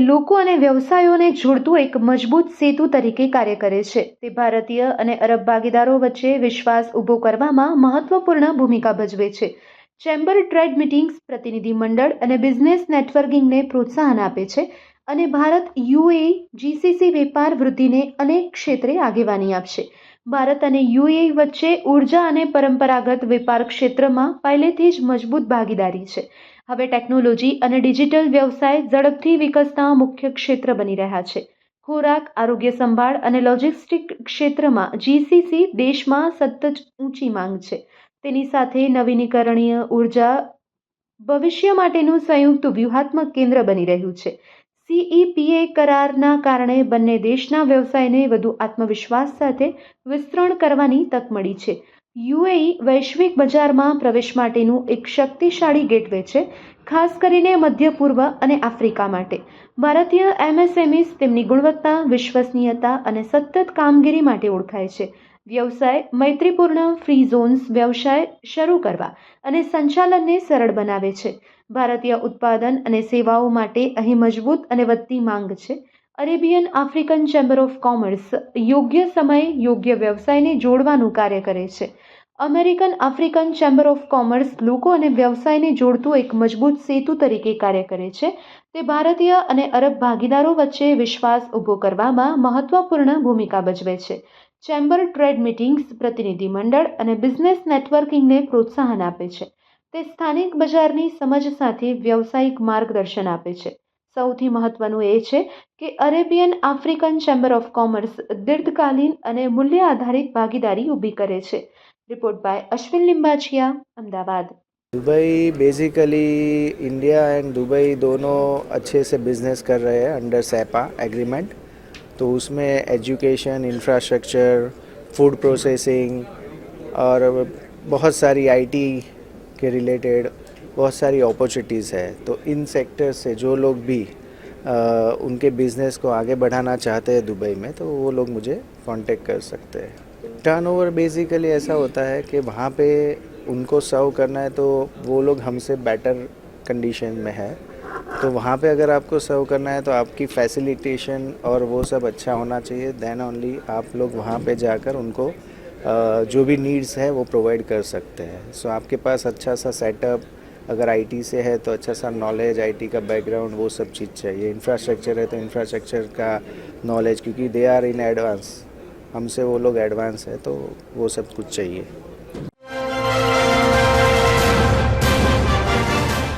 લોકો અને વ્યવસાયોને જોડતું એક મજબૂત સેતુ તરીકે કાર્ય કરે છે. તે ભારતીય અને અરબ ભાગીદારો વચ્ચે વિશ્વાસ ઊભો કરવામાં મહત્વપૂર્ણ ભૂમિકા ભજવે છે. ચેમ્બર ટ્રેડ મિટિંગ્સ પ્રતિનિધિ મંડળ અને બિઝનેસ નેટવર્કિંગને પ્રોત્સાહન આપે છે અને ભારત યુએ જીસીસી વેપાર વૃદ્ધિને અનેક ક્ષેત્રે આગેવાની આપશે. ભારત અને યુએ વચ્ચે ઊર્જા અને પરંપરાગત વેપાર ક્ષેત્રમાં પહેલેથી જ મજબૂત ભાગીદારી છે. હવે ટેકનોલોજી અને ડિજિટલ વ્યવસાય ઝડપથી વિકસતા મુખ્ય ક્ષેત્ર બની રહ્યા છે. ખોરાક, આરોગ્ય સંભાળ અને લોજિસ્ટિક ક્ષેત્રમાં જીસીસી દેશમાં સતત ઊંચી માંગ છે. તેની સાથે નવીનીકરણીય ઊર્જા ભવિષ્ય માટેનું સંયુક્ત વ્યૂહાત્મક કેન્દ્ર બની રહ્યું છે. સીઈપીએ કરારના કારણે બંને દેશના વ્યવસાયને વધુ આત્મવિશ્વાસ સાથે વિસ્તરણ કરવાની તક મળી છે. યુએઈ વૈશ્વિક બજારમાં પ્રવેશ માટેનું એક શક્તિશાળી ગેટવે છે, ખાસ કરીને મધ્ય પૂર્વ અને આફ્રિકા માટે. ભારતીય એમએસએમઈસ તેમની ગુણવત્તા, વિશ્વસનીયતા અને સતત કામગીરી માટે ઓળખાય છે. વ્યવસાય, મૈત્રીપૂર્ણ ફ્રી ઝોન્સ વ્યવસાય શરૂ કરવા અને સંચાલનને સરળ બનાવે છે. ભારતીય ઉત્પાદન અને સેવાઓ માટે અહીં મજબૂત અને વધતી માંગ છે. Arabian African chamber of commerce યોગ્ય સમયે યોગ્ય વ્યવસાયને જોડવાનું કાર્ય કરે છે. American African chamber of commerce લોકો અને વ્યવસાયને જોડતું એક મજબૂત સેતુ તરીકે કાર્ય કરે છે. તે ભારતીય અને અરબ ભાગીદારો વચ્ચે વિશ્વાસ ઊભો કરવામાં મહત્વપૂર્ણ ભૂમિકા ભજવે છે. ચેમ્બર ટ્રેડ મીટિંગ્સ પ્રતિનિધિ મંડળ અને બિઝનેસ નેટવર્કિંગને પ્રોત્સાહન આપે છે તે સ્થાનિક બજારની સમજ સાથે વ્યવસાયિક માર્ગદર્શન આપે છે સૌથી મહત્વનું એ છે કે Arabian African chamber of commerce દીર્ઘકાલીન અને મૂલ્ય આધારિત ભાગીદારી ઊભી કરે છે report by Ashwin Limbachiya Ahmedabad Dubai basically India and Dubai दोनों अच्छे से बिजनेस कर रहे हैं अंडर सैपा एग्रीमेंट तो उसमें एजुकेशन इंफ्रास्ट्रक्चर फ़ूड प्रोसेसिंग और बहुत सारी आईटी के रिलेटेड बहुत सारी अपॉर्चुनिटीज़ है। तो इन सेक्टर से जो लोग भी अ, उनके बिज़नेस को आगे बढ़ाना चाहते हैं दुबई में तो वो लोग मुझे कांटेक्ट कर सकते हैं। टर्नओवर बेसिकली ऐसा होता है कि वहाँ पे उनको सर्व करना है तो वो लोग हमसे बेटर कंडीशन में है। तो वहाँ पे अगर आपको सर्व करना है तो आपकी फैसिलिटेशन और वो सब अच्छा होना चाहिए। देन ओनली आप लोग वहाँ पे जाकर उनको जो भी नीड्स है, वो प्रोवाइड कर सकते हैं। सो आपके पास अच्छा सा सेटअप अगर आईटी से है तो अच्छा सा नॉलेज आईटी का बैकग्राउंड वो सब चीज़ चाहिए। इंफ्रास्ट्रक्चर है तो इंफ्रास्ट्रक्चर का नॉलेज क्योंकि दे आर इन एडवांस हमसे वो लोग एडवांस है तो वो सब कुछ चाहिए।